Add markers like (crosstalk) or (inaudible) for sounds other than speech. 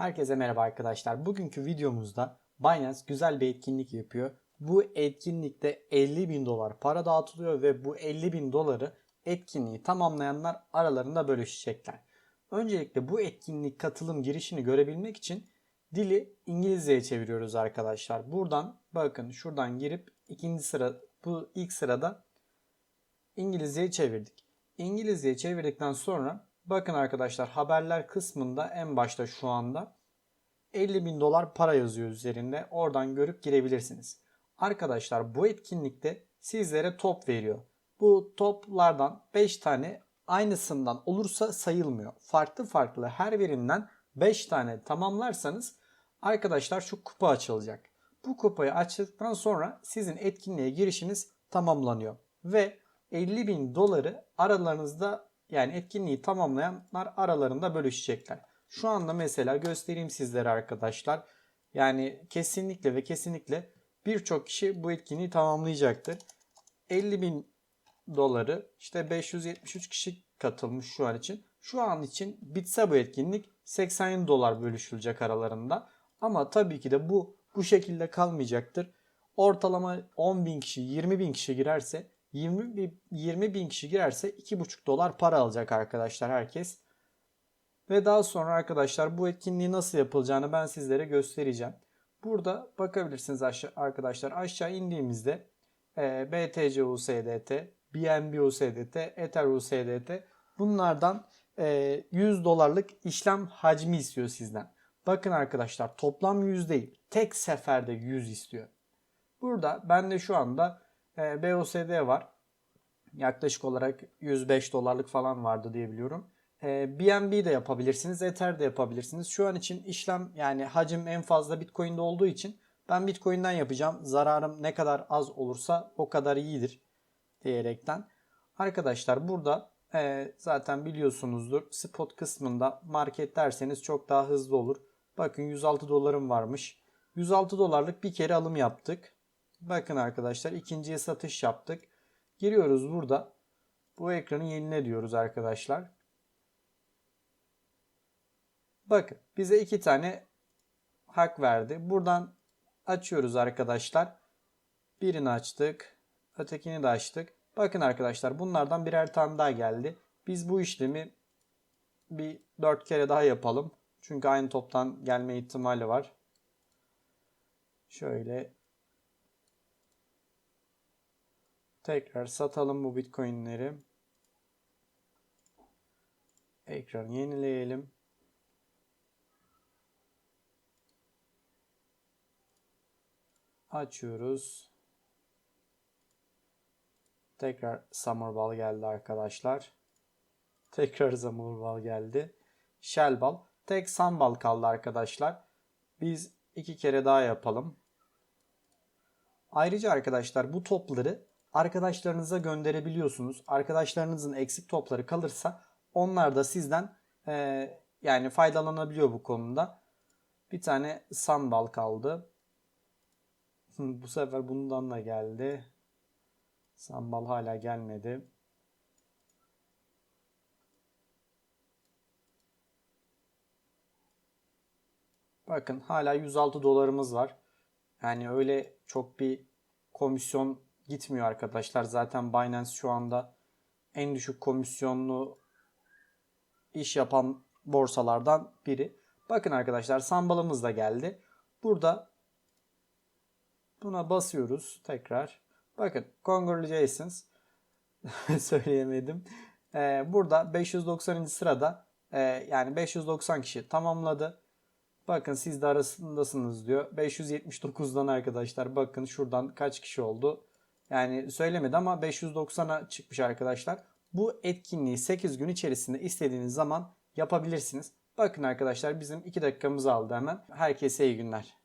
Herkese merhaba arkadaşlar. Bugünkü videomuzda Binance güzel bir etkinlik yapıyor. Bu etkinlikte 50 bin dolar para dağıtılıyor ve bu 50 bin doları etkinliği tamamlayanlar aralarında bölüşecekler. Öncelikle bu etkinlik katılım girişini görebilmek için dili İngilizceye çeviriyoruz arkadaşlar. Buradan bakın şuradan girip ikinci sıra bu ilk sırada İngilizceye çevirdik. İngilizceye çevirdikten sonra bakın arkadaşlar haberler kısmında en başta şu anda 50 bin dolar para yazıyor üzerinde. Oradan görüp girebilirsiniz. Arkadaşlar bu etkinlikte sizlere top veriyor. Bu toplardan 5 tane aynısından olursa sayılmıyor. Farklı farklı her birinden 5 tane tamamlarsanız arkadaşlar şu kupa açılacak. Bu kupayı açtıktan sonra sizin etkinliğe girişiniz tamamlanıyor. Ve 50 bin doları aralarınızda yani etkinliği tamamlayanlar aralarında bölüşecekler. Şu anda mesela göstereyim sizlere arkadaşlar. Yani kesinlikle ve kesinlikle birçok kişi bu etkinliği tamamlayacaktır. 50 bin doları işte 573 kişi katılmış şu an için. Şu an için bitse bu etkinlik 87 dolar bölüşülecek aralarında. Ama tabii ki de bu bu şekilde kalmayacaktır. Ortalama 10 bin kişi 20 bin kişi girerse 20 bin, 20 bin kişi girerse 2,5 dolar para alacak arkadaşlar herkes. Ve daha sonra arkadaşlar bu etkinliği nasıl yapılacağını ben sizlere göstereceğim. Burada bakabilirsiniz aşağı, arkadaşlar aşağı indiğimizde e, BTC USDT, BNB USDT, Ether USDT bunlardan e, 100 dolarlık işlem hacmi istiyor sizden. Bakın arkadaşlar toplam 100 değil tek seferde 100 istiyor. Burada bende şu anda e, BUSD var. Yaklaşık olarak 105 dolarlık falan vardı diye biliyorum. E, BNB de yapabilirsiniz, Ether de yapabilirsiniz. Şu an için işlem yani hacim en fazla Bitcoin'de olduğu için ben Bitcoin'den yapacağım. Zararım ne kadar az olursa o kadar iyidir diyerekten. Arkadaşlar burada e, zaten biliyorsunuzdur spot kısmında market derseniz çok daha hızlı olur. Bakın 106 dolarım varmış. 106 dolarlık bir kere alım yaptık. Bakın arkadaşlar ikinciye satış yaptık. Giriyoruz burada. Bu ekranı yenile diyoruz arkadaşlar. Bakın bize iki tane hak verdi. Buradan açıyoruz arkadaşlar. Birini açtık. Ötekini de açtık. Bakın arkadaşlar bunlardan birer tane daha geldi. Biz bu işlemi bir dört kere daha yapalım. Çünkü aynı toptan gelme ihtimali var. Şöyle tekrar satalım bu bitcoinleri. Ekranı yenileyelim. Açıyoruz. Tekrar Summer Ball geldi arkadaşlar. Tekrar Summer Ball geldi. Shell Ball. Tek Sun Ball kaldı arkadaşlar. Biz iki kere daha yapalım. Ayrıca arkadaşlar bu topları arkadaşlarınıza gönderebiliyorsunuz. Arkadaşlarınızın eksik topları kalırsa onlar da sizden e, yani faydalanabiliyor bu konuda. Bir tane Sunball kaldı. bu sefer bundan da geldi. Sambal hala gelmedi. Bakın hala 106 dolarımız var. Yani öyle çok bir komisyon gitmiyor arkadaşlar. Zaten Binance şu anda en düşük komisyonlu iş yapan borsalardan biri. Bakın arkadaşlar sambalımız da geldi. Burada buna basıyoruz tekrar. Bakın congratulations (laughs) söyleyemedim. Ee, burada 590. sırada e, yani 590 kişi tamamladı. Bakın siz de arasındasınız diyor. 579'dan arkadaşlar bakın şuradan kaç kişi oldu. Yani söylemedi ama 590'a çıkmış arkadaşlar. Bu etkinliği 8 gün içerisinde istediğiniz zaman yapabilirsiniz. Bakın arkadaşlar bizim 2 dakikamızı aldı hemen. Herkese iyi günler.